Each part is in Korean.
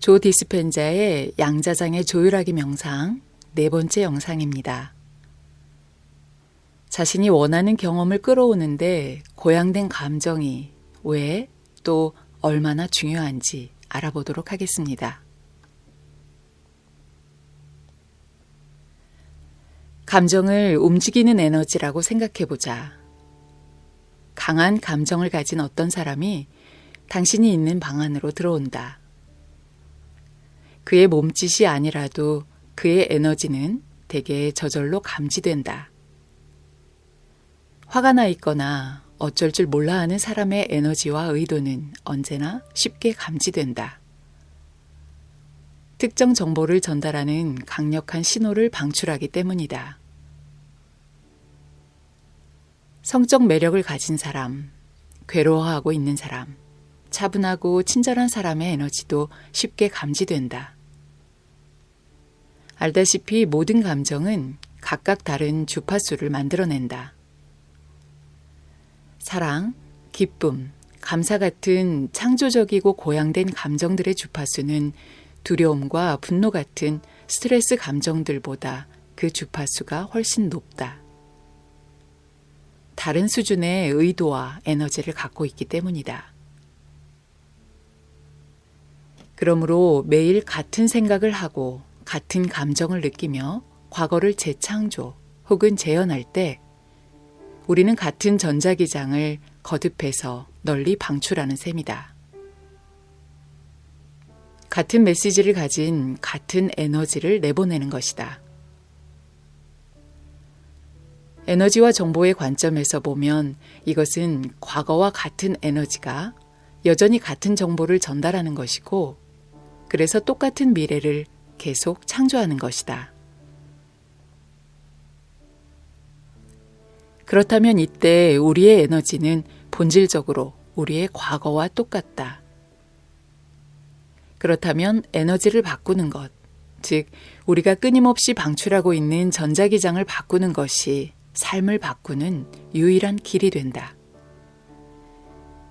조 디스펜자의 양자장의 조율하기 명상 네 번째 영상입니다. 자신이 원하는 경험을 끌어오는데 고양된 감정이 왜 또 얼마나 중요한지 알아보도록 하겠습니다. 감정을 움직이는 에너지라고 생각해 보자. 강한 감정을 가진 어떤 사람이 당신이 있는 방 안으로 들어온다. 그의 몸짓이 아니라도 그의 에너지는 대개 저절로 감지된다. 화가 나 있거나 어쩔 줄 몰라 하는 사람의 에너지와 의도는 언제나 쉽게 감지된다. 특정 정보를 전달하는 강력한 신호를 방출하기 때문이다. 성적 매력을 가진 사람, 괴로워하고 있는 사람, 차분하고 친절한 사람의 에너지도 쉽게 감지된다. 알다시피 모든 감정은 각각 다른 주파수를 만들어낸다. 사랑, 기쁨, 감사 같은 창조적이고 고양된 감정들의 주파수는 두려움과 분노 같은 스트레스 감정들보다 그 주파수가 훨씬 높다. 다른 수준의 의도와 에너지를 갖고 있기 때문이다. 그러므로 매일 같은 생각을 하고 같은 감정을 느끼며 과거를 재창조 혹은 재현할 때 우리는 같은 전자기장을 거듭해서 널리 방출하는 셈이다. 같은 메시지를 가진 같은 에너지를 내보내는 것이다. 에너지와 정보의 관점에서 보면 이것은 과거와 같은 에너지가 여전히 같은 정보를 전달하는 것이고, 그래서 똑같은 미래를 계속 창조하는 것이다. 그렇다면 이때 우리의 에너지는 본질적으로 우리의 과거와 똑같다. 그렇다면 에너지를 바꾸는 것, 즉, 우리가 끊임없이 방출하고 있는 전자기장을 바꾸는 것이 삶을 바꾸는 유일한 길이 된다.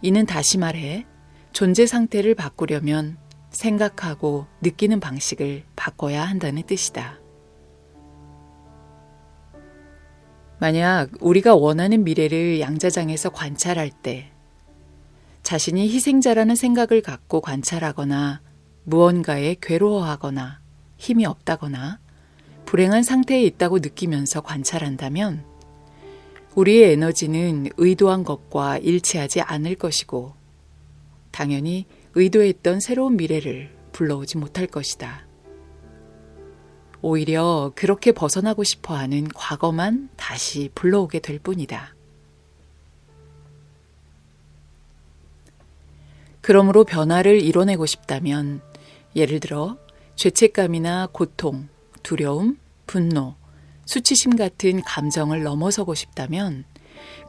이는 다시 말해, 존재 상태를 바꾸려면 생각하고 느끼는 방식을 바꿔야 한다는 뜻이다. 만약 우리가 원하는 미래를 양자장에서 관찰할 때 자신이 희생자라는 생각을 갖고 관찰하거나 무언가에 괴로워하거나 힘이 없다거나 불행한 상태에 있다고 느끼면서 관찰한다면 우리의 에너지는 의도한 것과 일치하지 않을 것이고 당연히 의도했던 새로운 미래를 불러오지 못할 것이다. 오히려 그렇게 벗어나고 싶어 하는 과거만 다시 불러오게 될 뿐이다. 그러므로 변화를 이뤄내고 싶다면 예를 들어 죄책감이나 고통, 두려움, 분노, 수치심 같은 감정을 넘어서고 싶다면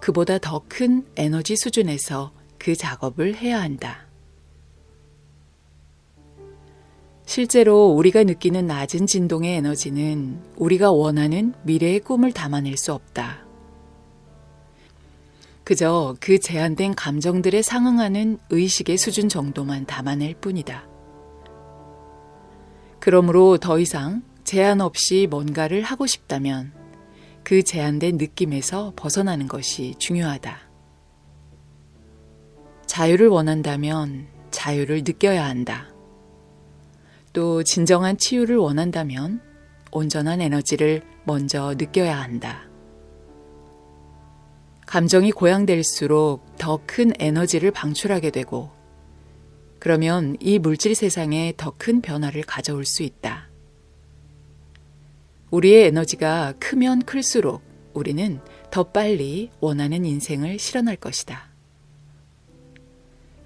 그보다 더 큰 에너지 수준에서 그 작업을 해야 한다. 실제로 우리가 느끼는 낮은 진동의 에너지는 우리가 원하는 미래의 꿈을 담아낼 수 없다. 그저 그 제한된 감정들에 상응하는 의식의 수준 정도만 담아낼 뿐이다. 그러므로 더 이상 제한 없이 뭔가를 하고 싶다면 그 제한된 느낌에서 벗어나는 것이 중요하다. 자유를 원한다면 자유를 느껴야 한다. 또 진정한 치유를 원한다면 온전한 에너지를 먼저 느껴야 한다. 감정이 고양될수록 더 큰 에너지를 방출하게 되고, 그러면 이 물질 세상에 더 큰 변화를 가져올 수 있다. 우리의 에너지가 크면 클수록 우리는 더 빨리 원하는 인생을 실현할 것이다.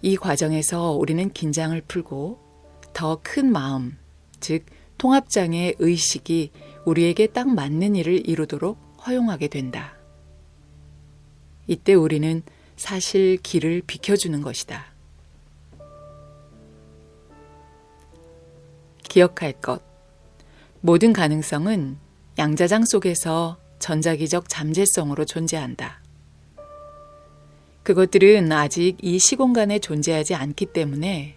이 과정에서 우리는 긴장을 풀고 더 큰 마음, 즉 통합장의 의식이 우리에게 딱 맞는 일을 이루도록 허용하게 된다. 이때 우리는 사실 길을 비켜주는 것이다. 기억할 것. 모든 가능성은 양자장 속에서 전자기적 잠재성으로 존재한다. 그것들은 아직 이 시공간에 존재하지 않기 때문에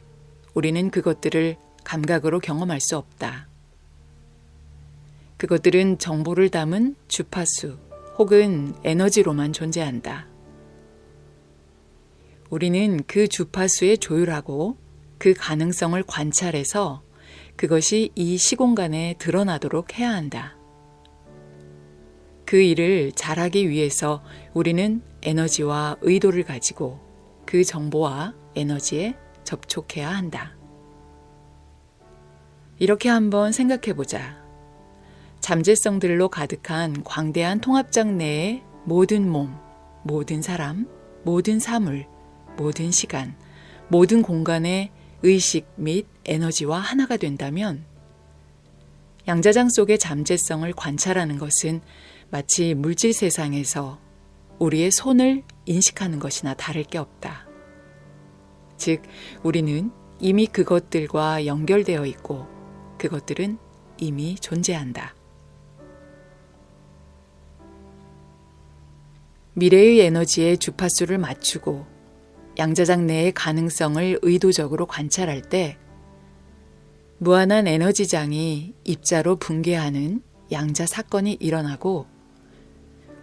우리는 그것들을 감각으로 경험할 수 없다. 그것들은 정보를 담은 주파수 혹은 에너지로만 존재한다. 우리는 그 주파수에 조율하고 그 가능성을 관찰해서 그것이 이 시공간에 드러나도록 해야 한다. 그 일을 잘하기 위해서 우리는 에너지와 의도를 가지고 그 정보와 에너지에 접촉해야 한다. 이렇게 한번 생각해 보자. 잠재성들로 가득한 광대한 통합장 내의 모든 몸, 모든 사람, 모든 사물, 모든 시간, 모든 공간의 의식 및 에너지와 하나가 된다면 양자장 속의 잠재성을 관찰하는 것은 마치 물질 세상에서 우리의 손을 인식하는 것이나 다를 게 없다. 즉, 우리는 이미 그것들과 연결되어 있고 그것들은 이미 존재한다. 미래의 에너지의 주파수를 맞추고 양자장 내의 가능성을 의도적으로 관찰할 때 무한한 에너지장이 입자로 붕괴하는 양자 사건이 일어나고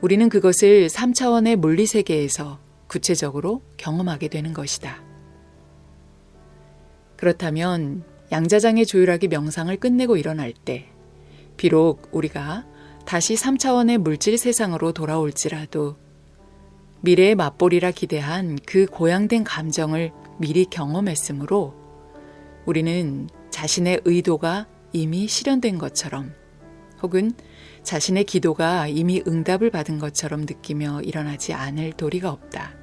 우리는 그것을 3차원의 물리 세계에서 구체적으로 경험하게 되는 것이다. 그렇다면 양자장의 조율하기 명상을 끝내고 일어날 때 비록 우리가 다시 3차원의 물질 세상으로 돌아올지라도 미래의 맛보리라 기대한 그 고양된 감정을 미리 경험했으므로 우리는 자신의 의도가 이미 실현된 것처럼 혹은 자신의 기도가 이미 응답을 받은 것처럼 느끼며 일어나지 않을 도리가 없다.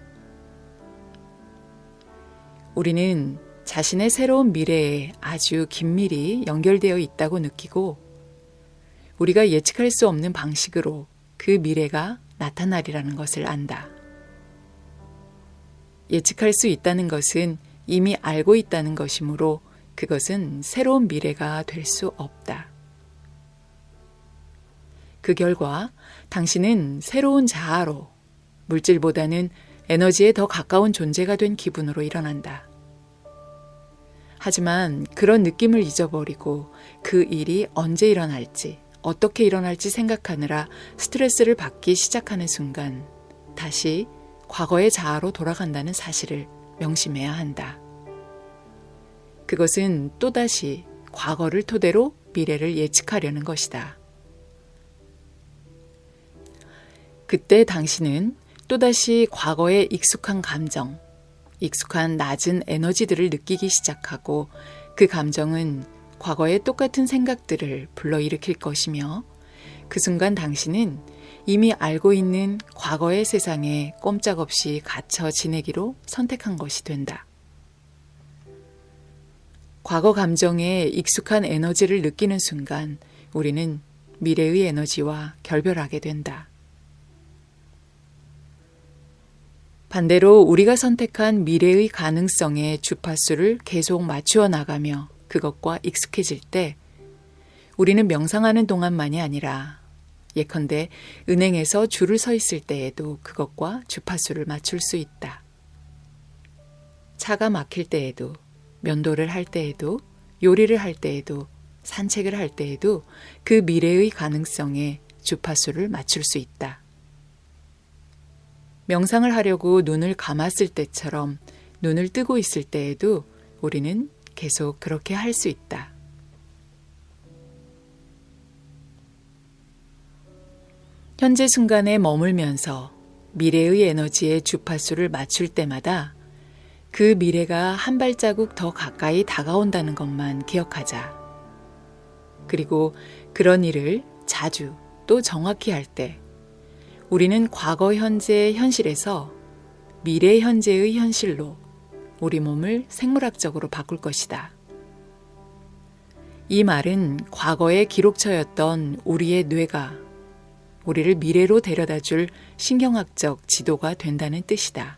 우리는 자신의 새로운 미래에 아주 긴밀히 연결되어 있다고 느끼고 우리가 예측할 수 없는 방식으로 그 미래가 나타나리라는 것을 안다. 예측할 수 있다는 것은 이미 알고 있다는 것이므로 그것은 새로운 미래가 될 수 없다. 그 결과 당신은 새로운 자아로 물질보다는 에너지에 더 가까운 존재가 된 기분으로 일어난다. 하지만 그런 느낌을 잊어버리고 그 일이 언제 일어날지, 어떻게 일어날지 생각하느라 스트레스를 받기 시작하는 순간 다시 과거의 자아로 돌아간다는 사실을 명심해야 한다. 그것은 또다시 과거를 토대로 미래를 예측하려는 것이다. 그때 당신은 또다시 과거의 익숙한 감정, 익숙한 낮은 에너지들을 느끼기 시작하고 그 감정은 과거의 똑같은 생각들을 불러일으킬 것이며 그 순간 당신은 이미 알고 있는 과거의 세상에 꼼짝없이 갇혀 지내기로 선택한 것이 된다. 과거 감정에 익숙한 에너지를 느끼는 순간 우리는 미래의 에너지와 결별하게 된다. 반대로 우리가 선택한 미래의 가능성의 주파수를 계속 맞추어 나가며 그것과 익숙해질 때 우리는 명상하는 동안만이 아니라 예컨대 은행에서 줄을 서 있을 때에도 그것과 주파수를 맞출 수 있다. 차가 막힐 때에도, 면도를 할 때에도, 요리를 할 때에도, 산책을 할 때에도 그 미래의 가능성에 주파수를 맞출 수 있다. 명상을 하려고 눈을 감았을 때처럼 눈을 뜨고 있을 때에도 우리는 계속 그렇게 할 수 있다. 현재 순간에 머물면서 미래의 에너지의 주파수를 맞출 때마다 그 미래가 한 발자국 더 가까이 다가온다는 것만 기억하자. 그리고 그런 일을 자주 또 정확히 할 때 우리는 과거 현재 현실에서 미래 현재의 현실로 우리 몸을 생물학적으로 바꿀 것이다. 이 말은 과거의 기록처였던 우리의 뇌가 우리를 미래로 데려다 줄 신경학적 지도가 된다는 뜻이다.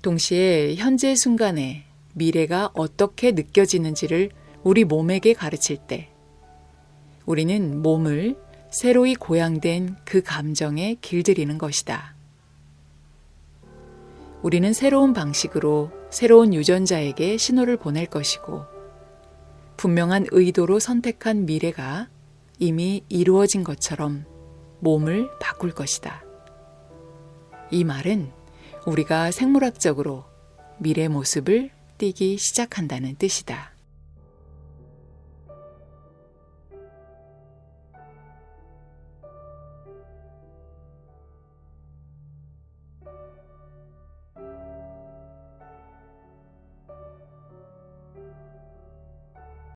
동시에 현재 순간에 미래가 어떻게 느껴지는지를 우리 몸에게 가르칠 때 우리는 몸을 새로이 고양된 그 감정에 길들이는 것이다. 우리는 새로운 방식으로 새로운 유전자에게 신호를 보낼 것이고 분명한 의도로 선택한 미래가 이미 이루어진 것처럼 몸을 바꿀 것이다. 이 말은 우리가 생물학적으로 미래 모습을 띠기 시작한다는 뜻이다.